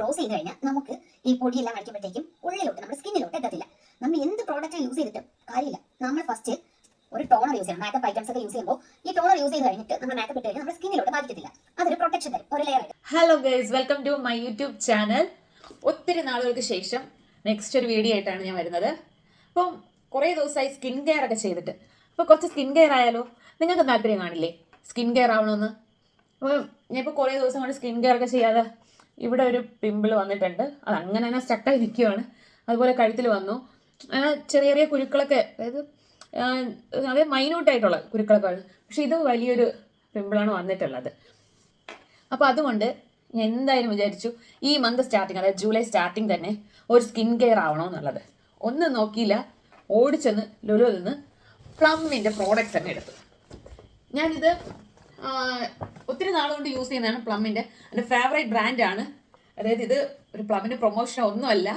Close ചെയ്ത് കഴിഞ്ഞാൽ നമുക്ക് ഈ പൊടിയെല്ലാം അടിക്കുമ്പോഴത്തേക്കും ഉള്ളിലോട്ട് നമ്മുടെ സ്കിന്നിലോട്ട് എത്തത്തില്ല. നമ്മൾ എന്ത് പ്രോഡക്റ്റ് യൂസ് ചെയ്തിട്ടും കാര്യമില്ല. നമ്മൾ ഫസ്റ്റ് ഒരു ടോണർ യൂസ് ചെയ്യണം. മേക്കപ്പ് ഐറ്റംസ് ഒക്കെ യൂസ് ചെയ്യുമ്പോൾ ഈ ടോണർ യൂസ് ചെയ്ത് കഴിഞ്ഞിട്ട് നമ്മൾ മേക്കപ്പ് ഇട്ട് കഴിഞ്ഞാൽ നമ്മുടെ സ്കിന്നിലോട്ട് ബാധിക്കത്തില്ല. അതൊരു പ്രൊട്ടക്ഷൻ തരും. ഒരു layer hello guys welcome to my YouTube channel ഒത്തിരി നാളുകൾക്ക് ശേഷം നെക്സ്റ്റ് ഒരു വീഡിയോ ആയിട്ടാണ് ഞാൻ വരുന്നത്. അപ്പം കുറേ ദിവസമായി സ്കിൻ കെയർ ഒക്കെ ചെയ്തിട്ട്. അപ്പോൾ കുറച്ച് സ്കിൻ കെയർ ആയാലോ? നിങ്ങൾക്ക് താല്പര്യം കാണില്ലേ? സ്കിൻ കെയർ ആവണമെന്ന് അപ്പോൾ ഞാനിപ്പോൾ കുറേ ദിവസം കൊണ്ട് സ്കിൻ കെയർ ഒക്കെ ചെയ്യാതെ ഇവിടെ ഒരു പിമ്പിൾ വന്നിട്ടുണ്ട്. അത് അങ്ങനെ തന്നെ സ്റ്റക്കായി നിൽക്കുകയാണ് അതുപോലെ കഴുത്തിൽ വന്നു. ചെറിയ ചെറിയ കുരുക്കളൊക്കെ അതായത് അതായത് മൈന്യൂട്ടായിട്ടുള്ള കുരുക്കളൊക്കെ പക്ഷേ ഇത് വലിയൊരു പിമ്പിളാണ് വന്നിട്ടുള്ളത്. അപ്പോൾ അതുകൊണ്ട് ഞാൻ എന്തായാലും വിചാരിച്ചു ഈ മന്ത് സ്റ്റാർട്ടിങ് അതായത് ജൂലൈ സ്റ്റാർട്ടിങ് തന്നെ ഒരു സ്കിൻ കെയർ ആവണമെന്നുള്ളത്. ഒന്നും നോക്കിയില്ല ഓടിച്ചെന്ന് ലുലു നിന്ന് പ്ലമ്മിന്റെ പ്രോഡക്റ്റ് തന്നെ എടുത്തു. ഞാനിത് ഒത്തിരി നാളുകൊണ്ട് യൂസ് ചെയ്യുന്നതാണ് പ്ലമ്മിന്റെ എന്റെ ഫേവറേറ്റ് ബ്രാൻഡാണ് അതായത് ഇത് ഒരു പ്ലമിന് പ്രൊമോഷൻ ഒന്നുമല്ല.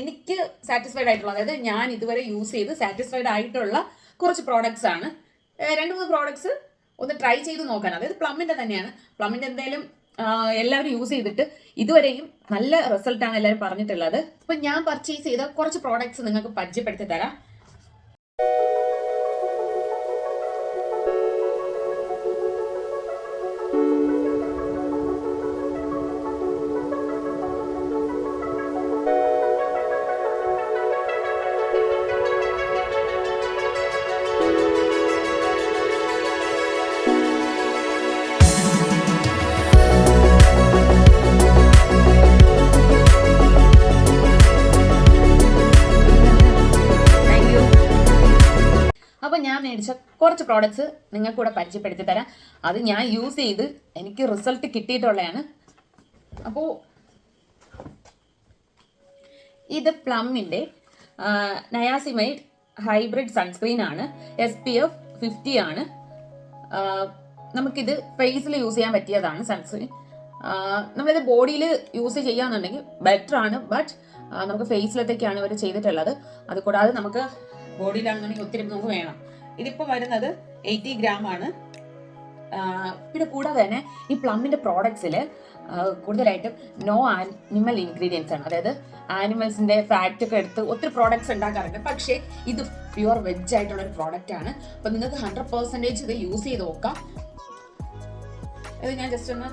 എനിക്ക് സാറ്റിസ്ഫൈഡ് ആയിട്ടുള്ള അതായത് ഞാൻ ഇതുവരെ യൂസ് ചെയ്ത് സാറ്റിസ്ഫൈഡ് ആയിട്ടുള്ള കുറച്ച് പ്രോഡക്റ്റ്സ് ആണ്. രണ്ട് മൂന്ന് പ്രോഡക്ട്സ് ഒന്ന് ട്രൈ ചെയ്ത് നോക്കാൻ. അതായത് പ്ലമ്മിന്റെ തന്നെയാണ്. പ്ലമ്മിന്റെ എന്തായാലും എല്ലാവരും യൂസ് ചെയ്തിട്ട് ഇതുവരെയും നല്ല റിസൾട്ടാണ് എല്ലാവരും പറഞ്ഞിട്ടുള്ളത്. അപ്പം ഞാൻ പർച്ചേസ് ചെയ്ത കുറച്ച് പ്രോഡക്ട്സ് നിങ്ങൾക്ക് പരിചയപ്പെടുത്തി തരാം. കുറച്ച് പ്രോഡക്റ്റ്സ് നിങ്ങൾക്ക് കൂടെ പരിചയപ്പെടുത്തി തരാം. അത് ഞാൻ യൂസ് ചെയ്ത് എനിക്ക് റിസൾട്ട് കിട്ടിയിട്ടുള്ളതാണ്. അപ്പോൾ ഇത് പ്ലമ്മിന്റെ നയാസിമൈഡ് ഹൈബ്രിഡ് സൺസ്ക്രീൻ ആണ്. എസ് പി എഫ് ഫിഫ്റ്റി ആണ്. നമുക്കിത് ഫേസിൽ യൂസ് ചെയ്യാൻ പറ്റിയതാണ് സൺസ്ക്രീൻ നമ്മളിത് ബോഡിയിൽ യൂസ് ചെയ്യാന്നുണ്ടെങ്കിൽ ബെറ്റർ ആണ്. ബട്ട് നമുക്ക് ഫേസിലത്തേക്കാണ് ഇവർ ചെയ്തിട്ടുള്ളത്? അത് കൂടാതെ നമുക്ക് ബോഡിയിലാണെന്നുണ്ടെങ്കിൽ ഒത്തിരി നമുക്ക് വേണം. ഇതിപ്പോൾ വരുന്നത് എയ്റ്റി ഗ്രാം ആണ്. പിന്നെ കൂടാതെ തന്നെ ഈ പ്ലമ്മിന്റെ പ്രോഡക്ട്സിൽ കൂടുതലായിട്ടും നോ ആനിമൽ ഇൻഗ്രീഡിയൻസ് ആണ്. അതായത് ആനിമൽസിന്റെ ഫാറ്റ് ഒക്കെ എടുത്ത് ഒത്തിരി പ്രോഡക്ട്സ് ഉണ്ടാക്കാറുണ്ട്. പക്ഷേ ഇത് പ്യുവർ വെജ് ആയിട്ടുള്ള ഒരു പ്രോഡക്റ്റ് ആണ്. അപ്പൊ നിങ്ങൾക്ക് ഹൺഡ്രഡ് പെർസെന്റേജ് ഇത് യൂസ് ചെയ്ത് നോക്കാം. ഇത് ഞാൻ ജസ്റ്റ് ഒന്ന്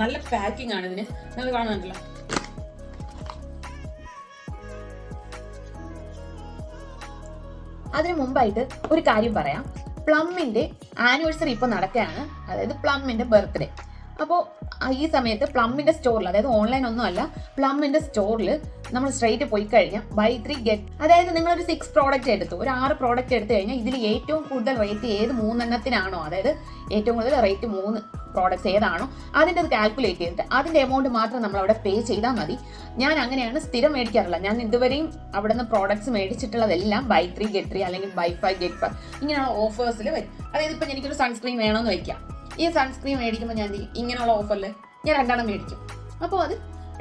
നല്ല പാക്കിംഗ് ആണ് ഇതിന്. നിങ്ങൾ കാണുന്നുണ്ടല്ലോ. അതിനു മുമ്പായിട്ട് ഒരു കാര്യം പറയാം. പ്ലമ്മിന്റെ ആനിവേഴ്സറി ഇപ്പോൾ നടക്കുകയാണ്. അതായത് പ്ലമ്മിന്റെ ബർത്ത്ഡേ. അപ്പോൾ ഈ സമയത്ത് പ്ലമ്മിന്റെ സ്റ്റോറിൽ അതായത് ഓൺലൈൻ ഒന്നും അല്ല പ്ലമ്മിന്റെ സ്റ്റോറിൽ നമ്മൾ സ്ട്രൈറ്റ് പോയി കഴിഞ്ഞാൽ ബൈ ത്രീ ഗെറ്റ് അതായത് നിങ്ങളൊരു സിക്സ് പ്രോഡക്റ്റ് എടുത്തു. ഒരു ആറ് പ്രോഡക്റ്റ് എടുത്തു കഴിഞ്ഞാൽ ഇതിൽ ഏറ്റവും കൂടുതൽ റേറ്റ് ഏത് മൂന്നെണ്ണത്തിനാണോ അതായത് ഏറ്റവും കൂടുതൽ റേറ്റ് മൂന്ന് പ്രോഡക്റ്റ്സ് ഏതാണോ അതിന്റെ അത് കാൽക്കുലേറ്റ് ചെയ്തിട്ട് അതിന്റെ എമൗണ്ട് മാത്രം നമ്മൾ അവിടെ പേ ചെയ്താൽ മതി. ഞാൻ അങ്ങനെയാണ് സ്ഥിരം മേടിക്കാറില്ല ഞാൻ ഇതുവരെയും അവിടെ നിന്ന് പ്രോഡക്റ്റ്സ് മേടിച്ചിട്ടുള്ളതെല്ലാം ബൈ ത്രീ ഗെറ്റ് ത്രീ അല്ലെങ്കിൽ ബൈ ഫൈവ് ഗെറ്റ് ഫൈവ് ഇങ്ങനെയുള്ള ഓഫേഴ്സിൽ വരും. അതായത് ഇപ്പം എനിക്കൊരു സൺസ്ക്രീൻ വേണമെന്ന് വയ്ക്കാം ഈ സൺസ്ക്രീൻ മേടിക്കുമ്പോൾ ഞാൻ? ഇങ്ങനെയുള്ള ഓഫറിൽ ഞാൻ രണ്ടെണ്ണം മേടിക്കും. അപ്പോൾ അത്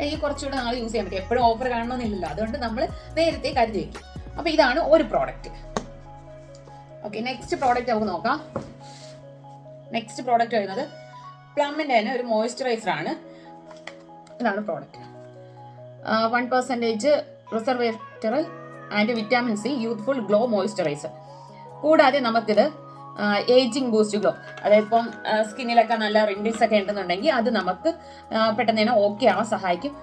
ഈ കുറച്ചുകൂടെ നാളെ യൂസ് ചെയ്യാൻ പറ്റും. എപ്പോഴും ഓഫർ കാണണമെന്നില്ലല്ലോ അതുകൊണ്ട് നമ്മൾ നേരത്തെ കരുതി വയ്ക്കും അപ്പോൾ ഇതാണ് ഒരു പ്രോഡക്റ്റ് ഓക്കെ നെക്സ്റ്റ് പ്രോഡക്റ്റ് നമുക്ക് നോക്കാം. നെക്സ്റ്റ് പ്രോഡക്റ്റ് വരുന്നത് പ്ലമ്മിന്റെ തന്നെ ഒരു മോയ്സ്ചറൈസർ ആണ്. ഇതാണ് product one percentage resveratrol and vitamin C youthful glow moisturiser കൂടാതെ നമുക്കിത് ഏജിങ് ബൂസ്റ്റുകളോ അതായത് ഇപ്പം സ്കിന്നിലൊക്കെ നല്ല റിങ്കിൾസ് ഒക്കെ ഉണ്ടെന്നുണ്ടെങ്കിൽ അത് നമുക്ക് പെട്ടെന്ന് തന്നെ ഓക്കെ ആവാൻ സഹായിക്കും.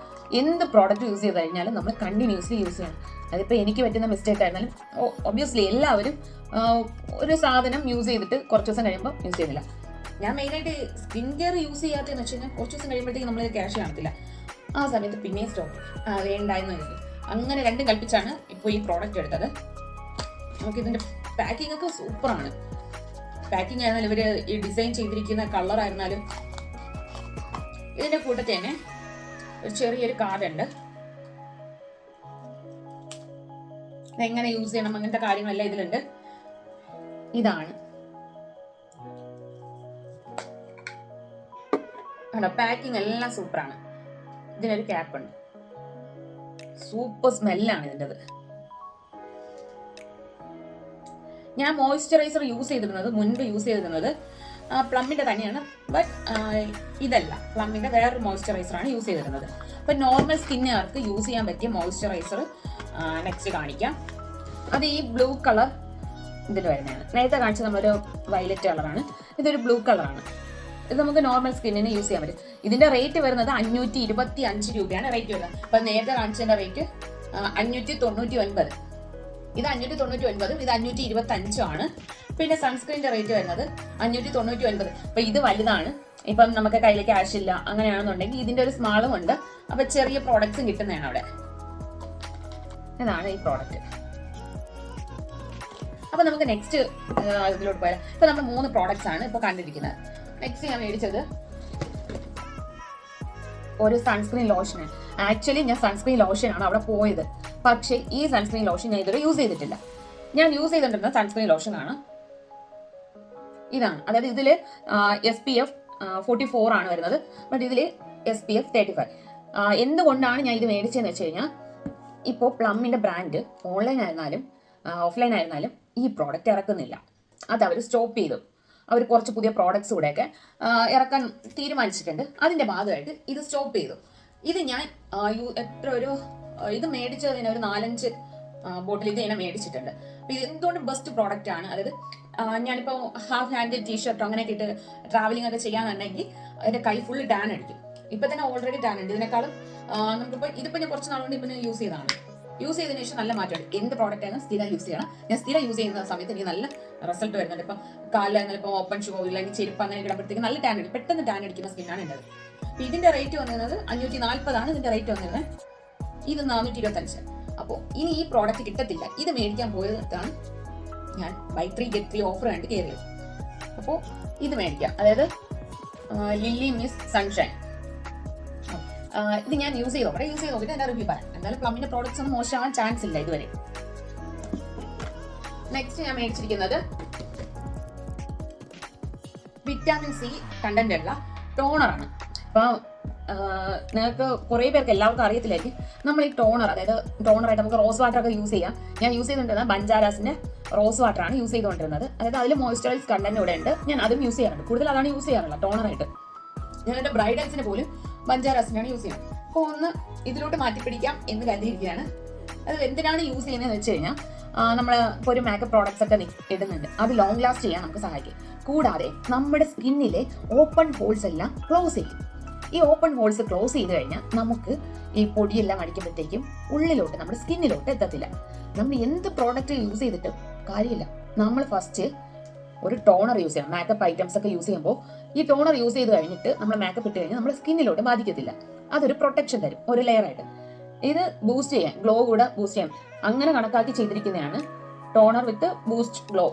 എന്ത് പ്രോഡക്റ്റ് യൂസ് ചെയ്ത് കഴിഞ്ഞാലും നമ്മൾ കണ്ടിന്യൂസ്ലി യൂസ് ചെയ്യണം. അതിപ്പോൾ എനിക്ക് പറ്റുന്ന മിസ്റ്റേക്ക് ആയിരുന്നാലും ഒബ്വിയസ്ലി എല്ലാവരും ഒരു സാധനം യൂസ് ചെയ്തിട്ട് കുറച്ച് ദിവസം കഴിയുമ്പോൾ യൂസ് ചെയ്യുന്നില്ല. ഞാൻ മെയിനായിട്ട് സ്കിൻ കെയർ യൂസ് ചെയ്യാത്തതെന്ന് വെച്ച് കഴിഞ്ഞാൽ കുറച്ച് ദിവസം കഴിയുമ്പോഴത്തേക്ക് നമ്മൾ ക്യാഷ് കാണത്തില്ല. ആ സമയത്ത് പിന്നെയും സ്റ്റോപ്പ് വേണ്ടായിരുന്നു എനിക്ക് അങ്ങനെ രണ്ടും കൽപ്പിച്ചാണ് ഇപ്പോൾ ഈ പ്രോഡക്റ്റ് എടുത്തത്. നമുക്കിതിന്റെ പാക്കിംഗ് ഒക്കെ സൂപ്പറാണ് പാക്കിംഗ് ആയിരുന്നാലും ഇവർ ഈ ഡിസൈൻ ചെയ്തിരിക്കുന്ന കളർ ആയിരുന്നാലും ഇതിന്റെ കൂട്ടത്തിൽ തന്നെ ഒരു ചെറിയൊരു കാർഡ് ഉണ്ട്. എങ്ങനെ യൂസ് ചെയ്യണം അങ്ങനത്തെ കാര്യങ്ങളെല്ലാം ഇതിലുണ്ട്. ഇതാണ്. പാക്കിംഗ് എല്ലാം സൂപ്പറാണ് ഇതിനൊരു ക്യാപ്പ് ഉണ്ട്. സൂപ്പർ സ്മെല്ലാണ് ഇതിന്റെത്. ഞാൻ മോയ്സ്ചറൈസർ യൂസ് ചെയ്തിരുന്നത് മുൻപ് യൂസ് ചെയ്തിരുന്നത് പ്ലമ്മിന്റെ തന്നെയാണ്. ബട്ട് ഇതല്ല. പ്ലമ്മിന്റെ വേറൊരു മോയ്സ്ചറൈസർ ആണ് യൂസ് ചെയ്തിരുന്നത്. അപ്പം നോർമൽ സ്കിന്നുകാർക്ക് യൂസ് ചെയ്യാൻ പറ്റിയ മോയ്സ്ചറൈസർ നെക്സ്റ്റ് കാണിക്കാം. അത് ഈ ബ്ലൂ കളർ ഇതിൽ വരുന്നതാണ്. നേരത്തെ കാണിച്ചത് നമ്മളൊരു വയലറ്റ് കളറാണ് ഇതൊരു ബ്ലൂ കളറാണ് ഇത് നമുക്ക് നോർമൽ സ്കിന്നിന് യൂസ് ചെയ്യാൻ പറ്റും. ഇതിന്റെ റേറ്റ് വരുന്നത് അഞ്ഞൂറ്റി ഇരുപത്തി അഞ്ച് രൂപയാണ് റേറ്റ് വരുന്നത്. അപ്പം നേരത്തെ കാണിച്ചതിന്റെ റേറ്റ് അഞ്ഞൂറ്റി തൊണ്ണൂറ്റി ഒൻപത് ഇത് അഞ്ഞൂറ്റി തൊണ്ണൂറ്റി ഒൻപതും ഇത് അഞ്ഞൂറ്റി ഇരുപത്തി അഞ്ചും ആണ് പിന്നെ സൺസ്ക്രീനിന്റെ റേറ്റ് വരുന്നത് അഞ്ഞൂറ്റി തൊണ്ണൂറ്റി ഒൻപത് അപ്പൊ ഇത് വലുതാണ്. ഇപ്പം നമുക്ക് കയ്യിൽ ക്യാഷ് ഇല്ല അങ്ങനെയാണെന്നുണ്ടെങ്കിൽ ഇതിന്റെ ഒരു സ്മാളും ഉണ്ട്. അപ്പൊ ചെറിയ പ്രോഡക്ട്സും കിട്ടുന്നതാണ് അവിടെ. ഇതാണ് ഈ പ്രോഡക്റ്റ് അപ്പൊ നമുക്ക് നെക്സ്റ്റ് ഇതിലോട്ട് പോയാൽ ഇപ്പൊ നമ്മൾ മൂന്ന് പ്രോഡക്ട്സ് ആണ് ഇപ്പൊ കണ്ടിരിക്കുന്നത്. നെക്സ്റ്റ് ഞാൻ മേടിച്ചത് ഒരു സൺസ്ക്രീൻ ലോഷന് ആക്ച്വലി ഞാൻ സൺസ്ക്രീൻ ലോഷൻ ആണ് അവിടെ പോയത്. പക്ഷേ ഈ സൺസ്ക്രീൻ ലോഷൻ ഞാൻ ഇതുവരെ യൂസ് ചെയ്തിട്ടില്ല. ഞാൻ യൂസ് ചെയ്തിട്ടുണ്ടിരുന്ന സൺസ്ക്രീൻ ലോഷൻ ആണ്. ഇതാണ്. അതായത് ഇതിൽ S P F forty four ആണ് വരുന്നത്. ബട്ട് ഇതിൽ S P F thirty five എന്തുകൊണ്ടാണ് ഞാൻ ഇത് മേടിച്ചതെന്ന് വെച്ച് കഴിഞ്ഞാൽ ഇപ്പോൾ പ്ലമ്മിന്റെ ബ്രാൻഡ് ഓൺലൈൻ ആയിരുന്നാലും ഓഫ്ലൈൻ ആയിരുന്നാലും ഈ പ്രോഡക്റ്റ് ഇറക്കുന്നില്ല. അത് അവർ സ്റ്റോപ്പ് ചെയ്തു. അവർ കുറച്ച് പുതിയ പ്രോഡക്ട്സ് കൂടെയൊക്കെ ഇറക്കാൻ തീരുമാനിച്ചിട്ടുണ്ട്. അതിന്റെ ഭാഗമായിട്ട് ഇത് സ്റ്റോപ്പ് ചെയ്തു. ഇത് ഞാൻ എത്ര ഒരു ഇത് മേടിച്ചതിന് ഒരു നാലഞ്ച് ബോട്ടിൽ ഇത് ഇങ്ങനെ മേടിച്ചിട്ടുണ്ട്. അപ്പൊ ഇത് എന്തുകൊണ്ട് ബെസ്റ്റ് പ്രോഡക്റ്റ് ആണ്? അതായത് ഞാനിപ്പോ ഹാഫ് ഹാൻഡ് ടീഷർട്ടോ അങ്ങനെ ഇട്ട് ട്രാവലിംഗ് ഒക്കെ ചെയ്യാന്നുണ്ടെങ്കിൽ അതിന്റെ കൈ ഫുൾ ടാൻ അടിക്കും. ഇപ്പൊ തന്നെ ഓൾറെഡി ടാൻ ഉണ്ട്. ഇതിനേക്കാളും നമുക്കിപ്പോ ഇതിപ്പോ ഞാൻ കുറച്ച് നാളുകൊണ്ട് ഇപ്പൊ യൂസ് ചെയ്തതാണ് യൂസ് ചെയ്തതിനു ശേഷം നല്ല മാറ്റമുണ്ട് എന്ത് പ്രോഡക്റ്റ് ആണ് സ്ഥിരം യൂസ് ചെയ്യണം. ഞാൻ സ്ഥിരം യൂസ് ചെയ്യുന്ന സമയത്ത് എനിക്ക് നല്ല റിസൾട്ട് വരുന്നുണ്ട്. ഇപ്പം കാലിൽ ഇപ്പൊ ഓപ്പൺ ഷൂ ഇല്ലെങ്കിൽ ചെരുപ്പ് അങ്ങനെ ഇടുമ്പോഴത്തേക്ക് നല്ല ടാൻ അടിക്കും. പെട്ടെന്ന് ടാൻ അടിക്കുന്ന സ്കിന്നാണ് ഉണ്ടത് ഇതിന്റെ റേറ്റ് വന്നിരുന്നത് അഞ്ഞൂറ്റി നാല്പതാണ് ഇതിന്റെ റേറ്റ് വന്നിരുന്നത് ഇത് നാനൂറ്റി ഇരുപത്തി അഞ്ച് അപ്പോൾ ഇനി ഈ പ്രോഡക്റ്റ് കിട്ടത്തില്ല. ഇത് മേടിക്കാൻ പോയതാണ് ഞാൻ. Buy three get three offer കണ്ട് കയറിയത് അപ്പോൾ ഇത് മേടിക്കാം. അതായത് ലില്ലി മിസ് സൺഷൈൻ ഇത് ഞാൻ യൂസ് ചെയ്ത്. നോക്കട്ടെ യൂസ് ചെയ്ത്. നോക്കിയിട്ട് എന്റെ റിവ്യൂ പറയാം. എന്നാലും പ്ലമ്മിന്റെ പ്രോഡക്ട്സ് ഒന്നും മോശമാവാൻ ചാൻസ് ഇല്ല ഇതുവരെ. നെക്സ്റ്റ് ഞാൻ മേടിച്ചിരിക്കുന്നത് വിറ്റാമിൻ സി കണ്ടന്റ് ഉള്ള ടോണറാണ് അപ്പോൾ നിങ്ങൾക്ക് കുറേ പേർക്ക് എല്ലാവർക്കും അറിയത്തില്ലായിരിക്കും. നമ്മൾ ഈ ടോണർ അതായത് ടോണറായിട്ട് നമുക്ക് റോസ് വാട്ടർ ഒക്കെ യൂസ് ചെയ്യാം. ഞാൻ യൂസ് ചെയ്തുകൊണ്ടിരുന്നത് ബഞ്ചാരാസിന്റെ റോസ് വാട്ടർ ആണ് യൂസ് ചെയ്തുകൊണ്ടിരുന്നത്. അതായത് അതിൽ മോയ്സ്ചറൈസ് കണ്ടന്റ് ഇവിടെ ഉണ്ട്. ഞാൻ അതും യൂസ് ചെയ്യാറുണ്ട്. കൂടുതൽ അതാണ് യൂസ് ചെയ്യാറുള്ളത് ടോണറായിട്ട് ഞാൻ എന്റെ ബ്രൈഡൽസിന് പോലും ബഞ്ചാരാസിനാണ് യൂസ് ചെയ്യുന്നത്. അപ്പോൾ ഒന്ന് ഇതിലോട്ട് മാറ്റിപ്പിടിക്കാം എന്ന് കരുതിയിരിക്കുകയാണ്. അത് എന്തിനാണ് യൂസ് ചെയ്യുന്നതെന്ന് വെച്ച് കഴിഞ്ഞാൽ നമ്മൾ ഇപ്പോൾ ഒരു മേക്കപ്പ് പ്രോഡക്റ്റ്സ് ഒക്കെ ഇടുന്നുണ്ട്. അത് ലോങ് ലാസ്റ്റ് ചെയ്യാൻ നമുക്ക് സഹായിക്കും. കൂടാതെ നമ്മുടെ സ്കിന്നിലെ ഓപ്പൺ ഹോൾസ് എല്ലാം ക്ലോസ് ചെയ്യും. ഈ ഓപ്പൺ ഹോൾസ് ക്ലോസ് ചെയ്ത് കഴിഞ്ഞാൽ നമുക്ക് ഈ പൊടിയെല്ലാം അടിക്കുമ്പോഴത്തേക്കും ഉള്ളിലോട്ട് നമ്മുടെ സ്കിന്നിലോട്ട് എത്തത്തില്ല. നമ്മൾ എന്ത് പ്രോഡക്റ്റ് യൂസ് ചെയ്തിട്ടും കാര്യമില്ല. നമ്മൾ ഫസ്റ്റ് ഒരു ടോണർ യൂസ് ചെയ്യണം. മേക്കപ്പ് ഐറ്റംസ് ഒക്കെ യൂസ് ചെയ്യുമ്പോൾ ഈ ടോണർ യൂസ് ചെയ്ത് കഴിഞ്ഞിട്ട് നമ്മൾ മേക്കപ്പ് ഇട്ട് കഴിഞ്ഞാൽ നമ്മുടെ സ്കിന്നിലോട്ട് ബാധിക്കത്തില്ല. അതൊരു പ്രൊട്ടക്ഷൻ തരും ഒരു ലെയറായിട്ട് ഇത് ബൂസ്റ്റ് ചെയ്യാൻ ഗ്ലോ കൂടെ ബൂസ്റ്റ് ചെയ്യാം അങ്ങനെ കണക്കാക്കി ചെയ്തിരിക്കുന്നതാണ് ടോണർ വിത്ത് ബൂസ്റ്റ് ഗ്ലോ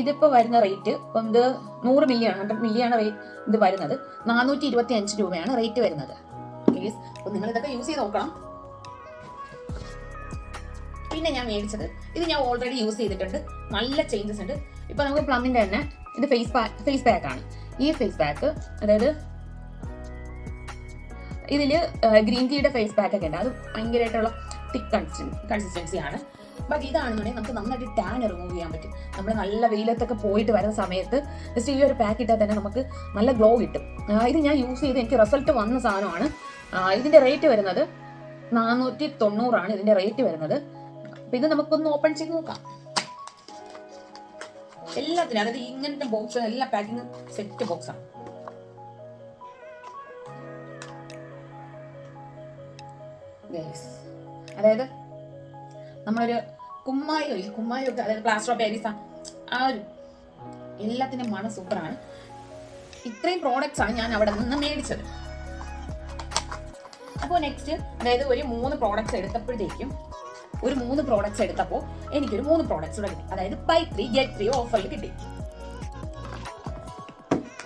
ഇതിപ്പോ വരുന്ന റേറ്റ് ഇപ്പം ഇത് നൂറ് മില്യൺ ഹൺഡ്രഡ് മില്ലിയാണ് റേറ്റ് ഇത് വരുന്നത്. നാനൂറ്റി ഇരുപത്തി അഞ്ച് രൂപയാണ് റേറ്റ് വരുന്നത് നിങ്ങൾ ഇതൊക്കെ യൂസ് ചെയ്ത് നോക്കണം. പിന്നെ ഞാൻ മേടിച്ചത് ഇത് ഞാൻ ഓൾറെഡി യൂസ് ചെയ്തിട്ടുണ്ട്. നല്ല ചേഞ്ചസ് ഉണ്ട്. ഇപ്പൊ നമുക്ക് പ്ലമ്മിന്റെ തന്നെ ഇത് ഫേസ് ഫേസ് പാക്ക് ആണ്. ഈ ഫേസ് പാക്ക് അതായത് ഇതിൽ ഗ്രീൻ ടീയുടെ ഫേസ് പാക്ക് ഒക്കെ ഉണ്ട്. അത് ഭയങ്കരമായിട്ടുള്ള തിക്ക് കൺസിസ്റ്റൻസി ആണ്. ബട്ട് ഇതാണെന്നുണ്ടെങ്കിൽ നമുക്ക് നന്നായിട്ട് ടാൻ റിമൂവ് ചെയ്യാൻ പറ്റും. നമ്മൾ നല്ല വെയിലത്തൊക്കെ പോയിട്ട് വരുന്ന സമയത്ത് ജസ്റ്റ് ഈ ഒരു പാക്ക് ഇട്ടാൽ തന്നെ നമുക്ക് നല്ല ഗ്ലോ കിട്ടും. ഇത് ഞാൻ യൂസ് ചെയ്ത് എനിക്ക് റിസൾട്ട് വന്ന സാധനമാണ്. ഇതിന്റെ റേറ്റ് വരുന്നത് നാനൂറ്റി തൊണ്ണൂറാണ് ഇതിന്റെ റേറ്റ് വരുന്നത്. അപ്പം ഇത് നമുക്കൊന്ന് ഓപ്പൺ ചെയ്ത് നോക്കാം. എല്ലാത്തിനും അതായത് ഇങ്ങനത്തെ ബോക്സ് എല്ലാ പാക്കിങ് സെറ്റ് ബോക്സാണ് അതായത് നമ്മളൊരു കുമ്മായോ? ഇല്ല കുമ്മായോ ഒക്കെ അതായത് പ്ലാസ്റ്റർ ഓഫ് പാരീസ് ആ ഒരു എല്ലാത്തിന്റെ മണം സൂപ്പറാണ് ഇത്രയും പ്രോഡക്റ്റ്സ് ആണ് ഞാൻ അവിടെ നിന്ന് മേടിച്ചത്. അപ്പോൾ നെക്സ്റ്റ് അതായത് ഒരു മൂന്ന് പ്രോഡക്റ്റ്സ് എടുത്തപ്പോഴത്തേക്കും ഒരു മൂന്ന് പ്രോഡക്റ്റ്സ് എടുത്തപ്പോൾ എനിക്കൊരു മൂന്ന് പ്രോഡക്റ്റ്സ് കൂടെ കിട്ടി. അതായത് ബൈ ത്രീ ഗെറ്റ് ത്രീ ഓഫറിൽ കിട്ടി.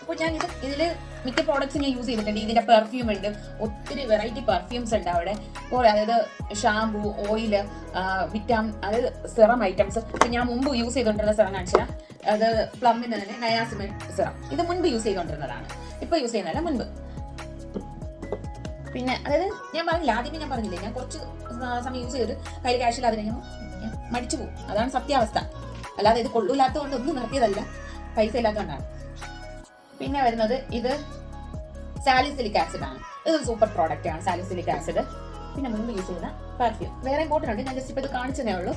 അപ്പോൾ ഞാൻ ഇത് ഇതിൽ മിക്ക പ്രോഡക്ട്സ് ഞാൻ യൂസ് ചെയ്തിട്ടുണ്ട്. ഇതിന്റെ പെർഫ്യൂം ഉണ്ട്. ഒത്തിരി വെറൈറ്റി പെർഫ്യൂംസ് ഉണ്ട് അവിടെ. കുറെ അതായത് ഷാംപൂ ഓയിൽ വിറ്റാമിൻ അതായത് സിറം ഐറ്റംസ് ഞാൻ മുമ്പ് യൂസ് ചെയ്തുകൊണ്ടിരുന്ന സിറം കാണിച്ചാൽ അത് പ്ലമ്മിന് തന്നെ നയാസിമിൻ സിറം ഇത് മുൻപ് യൂസ് ചെയ്തുകൊണ്ടിരുന്നതാണ് ഇപ്പൊ യൂസ് ചെയ്യുന്നതല്ല മുൻപ്. പിന്നെ അതായത് ഞാൻ പറഞ്ഞില്ല ആദ്യമേ ഞാൻ പറഞ്ഞില്ലേ ഞാൻ കുറച്ച് സമയം യൂസ് ചെയ്തിട്ട് കയ്യിൽ ക്യാഷിൽ അതിനെ ഞാൻ മടിച്ചു പോകും. അതാണ് സത്യാവസ്ഥ. അല്ലാതെ ഇത് കൊള്ളൂലാത്തതുകൊണ്ട് ഒന്നും നിർത്തിയതല്ല പൈസ ഇല്ലാത്തതുകൊണ്ടാണ്. പിന്നെ വരുന്നത് ഇത് സാലിസിലിക് ആസിഡ് ആണ്. ഇത് സൂപ്പർ പ്രോഡക്റ്റ് ആണ് സാലിസിലിക് ആസിഡ് പിന്നെ മുമ്പ് യൂസ് ചെയ്യുന്ന പെർഫ്യൂം വേറെ ഇമ്പോർട്ടന്റ് ഉണ്ട് ഞാൻ ജസ്റ്റ് ഇപ്പോൾ ഇത് കാണിച്ചതേ ഉള്ളൂ.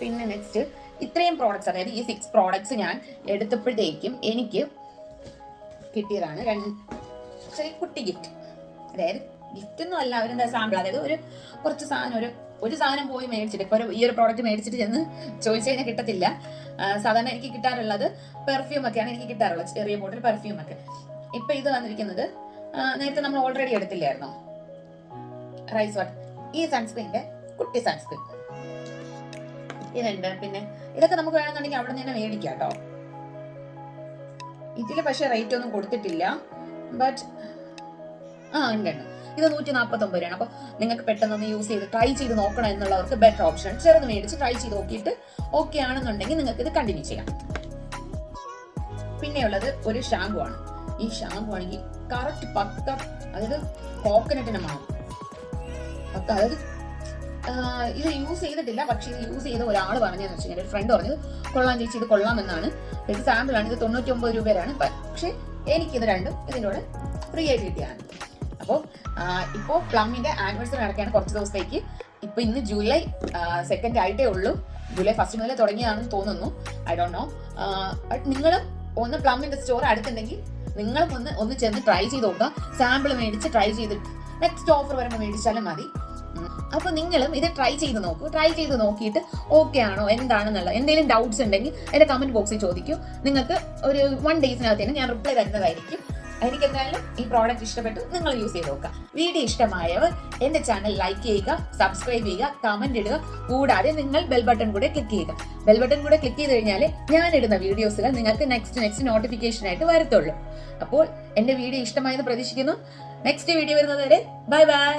പിന്നെ നെക്സ്റ്റ് ഇത്രയും പ്രോഡക്ട്സ് അതായത് ഈ സിക്സ് പ്രോഡക്ട്സ് ഞാൻ എടുത്തപ്പോഴത്തേക്കും എനിക്ക് കിട്ടിയതാണ് രണ്ട് ചെറിയ കുട്ടി ഗിഫ്റ്റ് അതായത് ഗിഫ്റ്റ് ഒന്നും അല്ല അവരെന്താ സാമ്പിൾ അതായത് ഒരു കുറച്ച് സാധനം ഒരു ഒരു സാധനം പോയി മേടിച്ചിട്ട് ഇപ്പോൾ ഒരു ഈ ഒരു പ്രോഡക്റ്റ് മേടിച്ചിട്ട് ചെന്ന് ചോദിച്ചു കഴിഞ്ഞാൽ കിട്ടത്തില്ല. സാധാരണ എനിക്ക് കിട്ടാറുള്ളത് പെർഫ്യൂം ഒക്കെയാണ് എനിക്ക് കിട്ടാറുള്ളത് ചെറിയ ബോട്ടിൽ പെർഫ്യൂം ഒക്കെ. ഇപ്പൊ ഇത് വന്നിരിക്കുന്നത് നേരത്തെ നമ്മൾ ഓൾറെഡി എടുത്തില്ലായിരുന്നോ? റൈസ് വാട്ടർ ഈ സൺസ്ക്രീനിന്റെ കുട്ടി സൺസ്ക്രീൻ ഇതുണ്ട് പിന്നെ ഇതൊക്കെ നമുക്ക് വേണമെന്നുണ്ടെങ്കിൽ അവിടെ നിന്ന് തന്നെ മേടിക്കാം കേട്ടോ ഇതിൽ പക്ഷെ റേറ്റ് ഒന്നും കൊടുത്തിട്ടില്ല ബട്ട് ആ ഉണ്ട് ഉണ്ട്. ഇത് നൂറ്റി നാൽപ്പത്തി ഒമ്പത് രൂപയാണ് അപ്പൊ നിങ്ങൾക്ക് പെട്ടെന്ന് യൂസ് ചെയ്ത് ട്രൈ ചെയ്ത് നോക്കണം എന്നുള്ളവർക്ക് ബെറ്റർ ഓപ്ഷൻ ചെറുത് മേടിച്ച് ട്രൈ ചെയ്ത് നോക്കിയിട്ട് ഓക്കെ ആണെന്നുണ്ടെങ്കിൽ നിങ്ങൾക്ക് ഇത് കണ്ടിന്യൂ ചെയ്യാം. പിന്നെയുള്ളത് ഒരു ഷാംപു ആണ്. ഈ ഷാംപു ആണെങ്കിൽ കറക്റ്റ് പക്ക അതായത് കോക്കനട്ടിന്റെ മണം പക്ക അതായത് ഇത് യൂസ് ചെയ്തിട്ടില്ല പക്ഷേ ഇത് യൂസ് ചെയ്ത ഒരാൾ പറഞ്ഞതെന്ന് വെച്ച് കഴിഞ്ഞാൽ ഫ്രണ്ട് പറഞ്ഞത് കൊള്ളാം ചേച്ചി ഇത് കൊള്ളാമെന്നാണ്. ഇത് സാമ്പിൾ ആണ് ഇത് തൊണ്ണൂറ്റി ഒമ്പത് രൂപയാണ് പക്ഷേ എനിക്കിത് രണ്ടും ഇതിനോട് ഫ്രീ ആയിട്ട് കിട്ടിയാണ് അപ്പോൾ ഇപ്പോൾ പ്ലമ്മിന്റെ ആനിവേഴ്സറി നടക്കുകയാണ് കുറച്ച് ദിവസത്തേക്ക്. ഇപ്പൊ ഇന്ന് ജൂലൈ സെക്കൻഡ് ആയിട്ടേ ഉള്ളൂ. ജൂലൈ ഫസ്റ്റ് മുതലേ തുടങ്ങിയാണെന്ന് തോന്നുന്നു. ഐ ഡോണ്ട് നോ ബട്ട് നിങ്ങൾ ഒന്ന് പ്ലമ്മിന്റെ സ്റ്റോർ അടുത്തുണ്ടെങ്കിൽ നിങ്ങളും ഒന്ന് ഒന്ന് ചെന്ന് ട്രൈ ചെയ്ത് നോക്കുക. സാമ്പിൾ മേടിച്ച് ട്രൈ ചെയ്തിട്ട് നെക്സ്റ്റ് ഓഫർ വരുമ്പോൾ മേടിച്ചാലും മതി. അപ്പോൾ അപ്പൊ നിങ്ങളും ഇത് ട്രൈ ചെയ്ത് നോക്കൂ. ട്രൈ ചെയ്ത് നോക്കിയിട്ട് ഓക്കെ ആണോ എന്താണെന്നുള്ളത് എന്തെങ്കിലും ഡൗട്ട്സ് ഉണ്ടെങ്കിൽ എന്റെ കമന്റ് ബോക്സിൽ ചോദിക്കൂ. നിങ്ങൾക്ക് ഒരു വൺ ഡേയ്സിനകത്ത് തന്നെ ഞാൻ റിപ്ലൈ തരുന്നതായിരിക്കും. എനിക്ക് എന്തായാലും ഈ പ്രോഡക്റ്റ് ഇഷ്ടപ്പെട്ടു നിങ്ങൾ യൂസ് ചെയ്ത് നോക്കുക. വീഡിയോ ഇഷ്ടമായവർ എന്റെ ചാനൽ ലൈക്ക് ചെയ്യുക സബ്സ്ക്രൈബ് ചെയ്യുക കമന്റ് ഇടുക. കൂടാതെ നിങ്ങൾ ബെൽ ബട്ടൺ കൂടെ ക്ലിക്ക് ചെയ്യുക. ബെൽ ബട്ടൺ കൂടെ ക്ലിക്ക് ചെയ്ത് കഴിഞ്ഞാൽ ഞാൻ ഇടുന്ന വീഡിയോസുകൾ നിങ്ങൾക്ക് നെക്സ്റ്റ് നെക്സ്റ്റ് നോട്ടിഫിക്കേഷൻ ആയിട്ട് വരത്തുള്ളൂ. അപ്പോൾ എന്റെ വീഡിയോ ഇഷ്ടമായെന്ന് പ്രതീക്ഷിക്കുന്നു. നെക്സ്റ്റ് വീഡിയോ വരുന്നത് വരെ ബൈ ബൈ